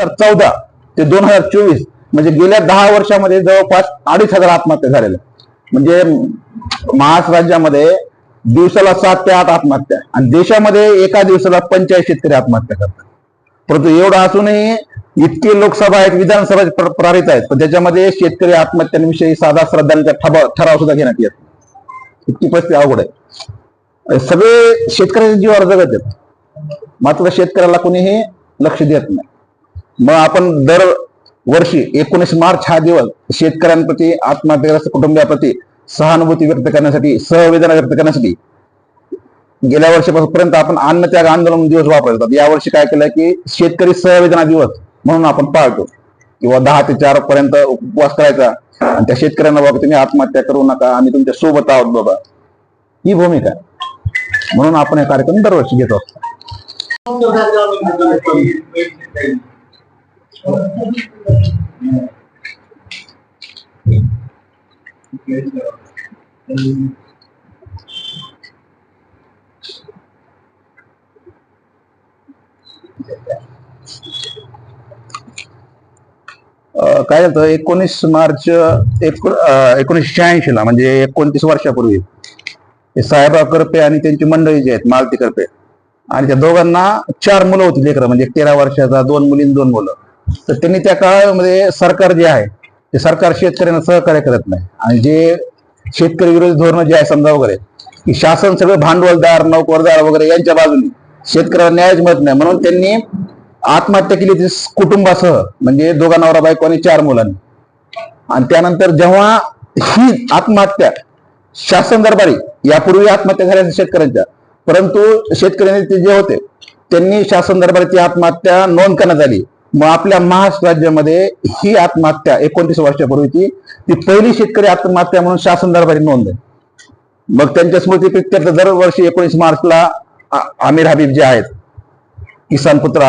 हजार चौदा ते दोन हजार चोवीस म्हणजे गेल्या दहा वर्षामध्ये जवळपास अडीच हजार आत्महत्या झालेल्या म्हणजे महाराष्ट्र राज्यामध्ये दिवसाला सात ते आठ आत्महत्या आणि देशामध्ये एका दिवसाला पंचाळीस शेतकरी आत्महत्या करतात. परंतु एवढं असूनही इतके लोकसभा आहेत विधानसभा प्रारित आहेत पण त्याच्यामध्ये शेतकरी आत्महत्यांविषयी साधा श्रद्धांचा ठराव ठराव सुद्धा घेण्यात येत नाही. इतकी परिस्थिती अवघड आहे. सगळे शेतकऱ्याच्या जीवावर जगत आहेत. मात्र शेतकऱ्याला कोणीही लक्ष देत नाही. मग आपण दर वर्षी एकोणीस मार्च हा दिवस शेतकऱ्यांप्रती आत्महत्याग्रस्त कुटुंबियाप्रती सहानुभूती व्यक्त करण्यासाठी सहवेदना व्यक्त करण्यासाठी गेल्या वर्षापर्यंत आपण अन्नत्याग आंदोलन दिवस वापरत होतात यावर्षी काय केलं की शेतकरी सहवेदना दिवस म्हणून आपण पाळतो. किंवा दहा ते चार पर्यंत उपवास करायचा आणि त्या शेतकऱ्यांना बाबा तुम्ही आत्महत्या करू नका आम्ही तुमच्यासोबत आहोत बाबा. ही भूमिका म्हणून आपण हे कार्यक्रम दरवर्षी घेतो असतो काय झालं एकोणीस मार्च एकोणीसशे शहाऐंशी ला म्हणजे एकोणतीस वर्षापूर्वी हे साहेबराव करपे आणि त्यांची मंडळी जी आहेत मालती करपे आणि त्या दोघांना चार मुलं होती लेकरं म्हणजे तेरा वर्षाचा दोन मुली दोन मुलं. तर त्यांनी त्या काळामध्ये सरकार जे आहे ते सरकार शेतकऱ्यांना सहकार्य करत नाही. आणि जे शेतकरी विरोधी धोरण जे आहे समजा वगैरे की शासन सगळं भांडवलदार नोकरदार वगैरे यांच्या बाजूने शेतकऱ्याला न्यायच मिळत नाही. म्हणून त्यांनी आत्महत्या केली ती कुटुंबासह म्हणजे दोघा नवरा बायको आणि चार मुलांनी. आणि त्यानंतर जेव्हा ही आत्महत्या शासन दरबारी यापूर्वी आत्महत्या झाल्या शेतकऱ्यांच्या परंतु शेतकऱ्यांनी ते जे होते त्यांनी शासन दरबारी ती आत्महत्या नोंद करण्यात आली. मग आपल्या महाराष्ट्र राज्यामध्ये ही आत्महत्या एकोणतीस वर्षापूर्वीची ती पहिली शेतकरी आत्महत्या म्हणून शासन दरबारी नोंद आहे. मग त्यांच्या स्मृतीप्रित्यर्थ दरवर्षी एकोणीस मार्चला आमिर हबीब जे आहेत किसान पुत्र